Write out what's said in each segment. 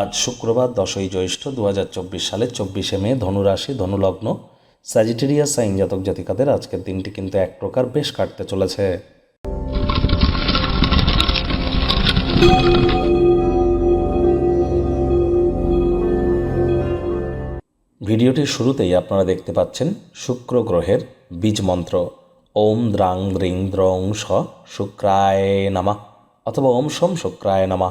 আজ শুক্রবার দশই জ্যৈষ্ঠ দু হাজার চব্বিশ সালের চব্বিশে মে, ধনুরাশি, ধনুলগ্ন স্যাজিটেরিয়া সাইন জাতক জাতিকাদের আজকের দিনটি কিন্তু এক প্রকার বেশ কাটতে চলেছে। ভিডিওটির শুরুতেই আপনারা দেখতে পাচ্ছেন শুক্র গ্রহের বীজ মন্ত্র। ওম দ্রাং দ্রিং দ্রং স শুক্রায় নামা অথবা ওম সোম শুক্রায় নামা।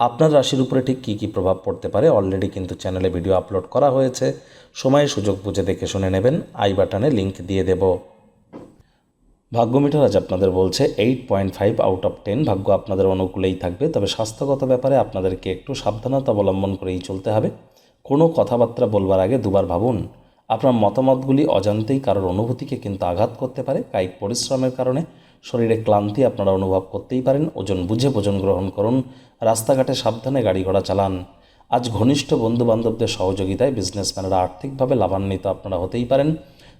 আপনার রাশির উপরে ঠিক কী কী প্রভাব পড়তে পারে? অলরেডি কিন্তু চ্যানেলে ভিডিও আপলোড করা হয়েছে। সময়, সুযোগ বুঝে দেখে শুনে নেবেন। আই বাটনে লিংক দিয়ে দেব। ভাগ্যমিটার আজ আপনাদের বলছে eight point five out of ten ভাগ্য আপনাদের অনুকূলেই থাকবে। তবে স্বাস্থ্যগত ব্যাপারে আপনাদেরকে একটু সাবধানতা অবলম্বন করেই চলতে হবে। কোনো কথাবার্তা বলবার আগে দুবার ভাবুন। আপনার মতামতগুলি অজান্তেই কারোর অনুভূতিকে কিন্তু আঘাত করতে পারে, কায়িক পরিশ্রমের কারণে। শরীরে ক্লান্তি আপনারা অনুভব করতেই পারেন। ওজন বুঝে ভোজন গ্রহণ করুন। রাস্তাঘাটে সাবধানে গাড়ি ঘোড়া চালান। আজ ঘনিষ্ঠ বন্ধু বান্ধবদের সহযোগিতায় বিজনেসম্যানরা আর্থিকভাবে লাভান্বিত আপনারা হতেই পারেন।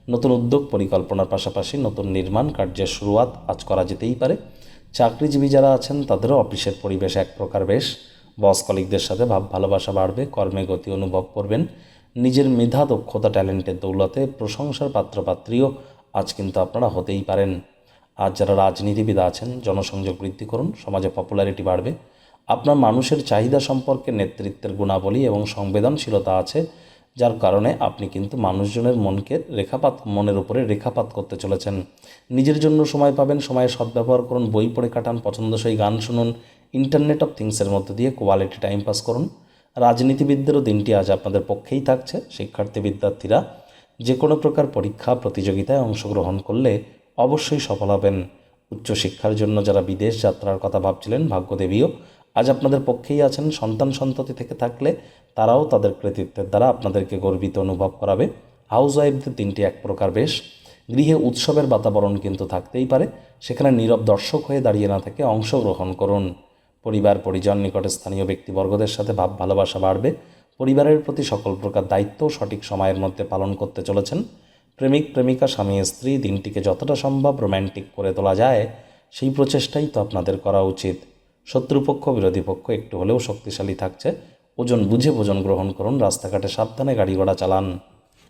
নতুন উদ্যোগ পরিকল্পনার পাশাপাশি নতুন নির্মাণ কার্যের শুরুয়াত আজ করা যেতেই পারে। চাকরিজীবী যারা আছেন, তাদেরও অফিসের পরিবেশ এক প্রকার বেশ। বস কলিকদের সাথে ভাব ভালোবাসা বাড়বে, কর্মে গতি অনুভব করবেন। নিজের মেধা, দক্ষতা, ট্যালেন্টের দৌলতে প্রশংসার পাত্রপাত্রীও আজ কিন্তু আপনারা হতেই পারেন। আজ যারা রাজনীতিবিদ আছেন, জনসংযোগ বৃদ্ধি করুন, সমাজে পপুলারিটি বাড়বে। আপনার মানুষের চাহিদা সম্পর্কে নেতৃত্বের গুণাবলী এবং সংবেদনশীলতা আছে, যার কারণে আপনি কিন্তু মানুষজনের মনকে রেখাপাত, মনের উপরে রেখাপাত করতে চলেছেন। নিজের জন্য সময় পাবেন, সময়ের সদ্ব্যবহার করুন, বই পড়ে কাটান, পছন্দসই গান শুনুন ইন্টারনেট অফ থিংসের মধ্যে দিয়ে কোয়ালিটি টাইম পাস করুন। রাজনীতিবিদদেরও দিনটি আজ আপনাদের পক্ষেই থাকছে। শিক্ষার্থী বিদ্যার্থীরা যে কোনো প্রকার পরীক্ষা, প্রতিযোগিতায় অংশগ্রহণ করলে অবশ্যই সফল হবেন। উচ্চশিক্ষার জন্য যারা বিদেশ যাত্রার কথা ভাবছিলেন, ভাগ্যদেবীও, আজ আপনাদের পক্ষেই আছেন। সন্তান সন্ততি থেকে থাকলে তারাও তাদের কৃতিত্বের দ্বারা আপনাদেরকে গর্বিত অনুভব করাবে। হাউস ওয়াইফদের দিনটি এক প্রকার বেশ। গৃহে উৎসবের বাতাবরণ কিন্তু থাকতেই পারে। সেখানে নীরব দর্শক হয়ে দাঁড়িয়ে না থেকে অংশগ্রহণ করুন। পরিবার, পরিজন, নিকটে স্থানীয় ব্যক্তিবর্গদের সাথে ভাব, ভালোবাসা বাড়বে। পরিবারের প্রতি সকল প্রকার দায়িত্ব সঠিক সময়ের মধ্যে পালন করতে চলেছেন। প্রেমিক, প্রেমিকা, স্বামী, স্ত্রী, দিনটিকে যতটা সম্ভব রোম্যান্টিক করে তোলা যায়, সেই প্রচেষ্টাই তো আপনাদের করা উচিত। শত্রুপক্ষ, বিরোধী পক্ষ একটু হলেও শক্তিশালী থাকছে। ওজন বুঝে ভোজন গ্রহণ করুন, রাস্তাঘাটে সাবধানে গাড়ি ঘোড়া চালান।